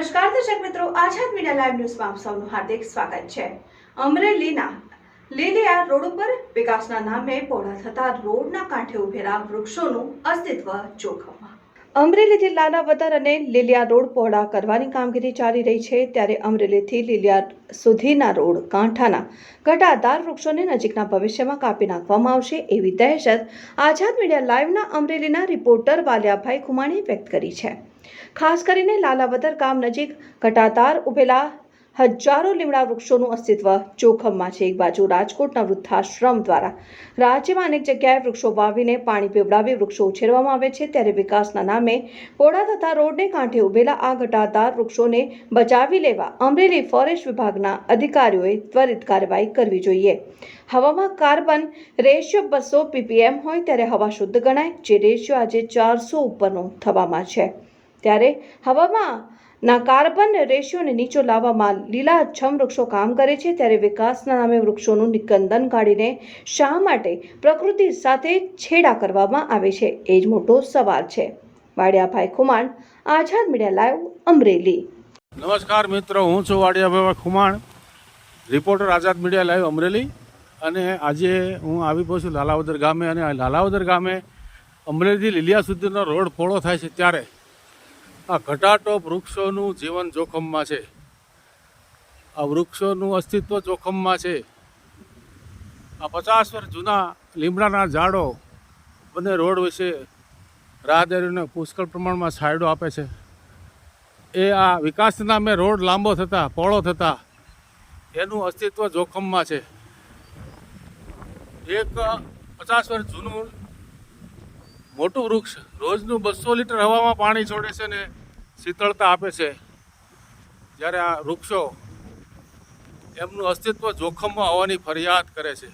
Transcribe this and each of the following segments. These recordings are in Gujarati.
નમસ્કાર દર્શક મિત્રો, આઝાદ મીડિયા લાઈવ ન્યૂઝમાં આપ સૌનું હાર્દિક સ્વાગત છે. અમરેલીના લીલિયા રોડ ઉપર વિકાસના નામે પહોળા થતા રોડના કાંઠે ઉભેલા વૃક્ષોનું અસ્તિત્વ જોખમમાં. અમરેલીથી લાલાવદર અને લીલિયા રોડ પહોળા કરવાની કામગીરી ચાલી રહી છે, ત્યારે અમરેલીથી લીલિયા સુધીના રોડ કાંઠાના ઘટાદાર વૃક્ષોને નજીકના ભવિષ્યમાં કાપી નાખવામાં આવશે એવી દહેશત આઝાદ મીડિયા લાઈવના અમરેલીના રિપોર્ટર વાલિયાભાઈ ખુમાણીએ વ્યક્ત કરી છે. ખાસ કરીને લાલાવદર ગામ નજીક ઘટાતાર ઉભેલા હજારો લીમડા વૃક્ષોનું અસ્તિત્વ જોખમમાં છે. એક બાજુ રાજકોટના વૃદ્ધાશ્રમ દ્વારા રાજ્યમાં અનેક જગ્યાએ વૃક્ષો વાવીને પાણી પીવડાવી વૃક્ષો ઉછેરવામાં આવે છે. ત્યારે વિકાસના નામે પોડા તથા રોડને કાંઠે ઉભેલા આ ઘટાદાર વૃક્ષોને બચાવી લેવા અમરેલી ફોરેસ્ટ વિભાગના અધિકારીઓએ ત્વરિત કાર્યવાહી કરવી જોઈએ. હવામાં કાર્બન રેશિયો બસો પીપીએમ હોય ત્યારે હવા શુદ્ધ ગણાય, જે રેશિયો આજે ચારસો ઉપરનો થવામાં છે. ત્યારે હવામાં ના કાર્બન રેશિયોને નીચો લાવવામાં લીલાછમ વૃક્ષો કામ કરે છે ત્યારે વિકાસના નામે વૃક્ષોનું નિકંદન કાઢીને શા માટે પ્રકૃતિ સાથે છેડા કરવામાં આવે છે? એ જ મોટો સવાલ છે. Vadiyabhai Khuman, Azad media live, Amreli. નમસ્કાર મિત્રો, હું છું Vadiyabhai Khuman, reporter Azad media live, Amreli. અને આજે હું આવી પહોંચ્યું લાલાવદર ગામે. અને લાલાવદર ગામે અમરેલીથી લીલિયા સુધીનો રોડ ફોળો થાય છે ત્યારે. આ ઘટાટોપ વૃક્ષોનું જીવન જોખમમાં છે. આ વૃક્ષોનું અસ્તિત્વ જોખમમાં છે. આ પચાસ વર્ષ જૂના લીમડાના ઝાડો બંને રોડ વિશે રાહદારીઓને પુષ્કળ પ્રમાણમાં છાયડો આપે છે. એ આ વિકાસના નામે રોડ લાંબો થતા, પહોળો થતા, એનું અસ્તિત્વ જોખમમાં છે. એક પચાસ વર્ષ જૂનું મોટું વૃક્ષ રોજનું બસો લીટર હવામાં પાણી છોડે છે ને શીતળતા આપે છે. જ્યારે આ વૃક્ષો એમનું અસ્તિત્વ જોખમમાં હોવાની ફરિયાદ કરે છે.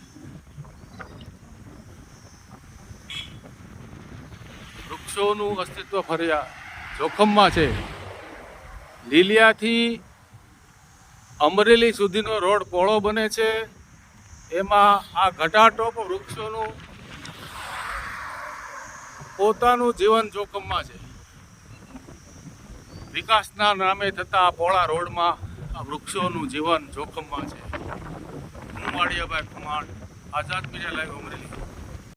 વૃક્ષોનું અસ્તિત્વ ફરિયાદ જોખમમાં છે. લીલિયાથી અમરેલી સુધીનો રોડ પહોળો બને છે. એમાં આ ઘટાટોપ વૃક્ષોનું પોતાનું જીવન જોખમમાં છે. વિકાસના નામે થતા પોળા રોડમાં વૃક્ષોનું જીવન જોખમમાં છે. હું માળિયાભાઈ કુમાર આઝાદ મીડિયા લાઈવ અમરેલી.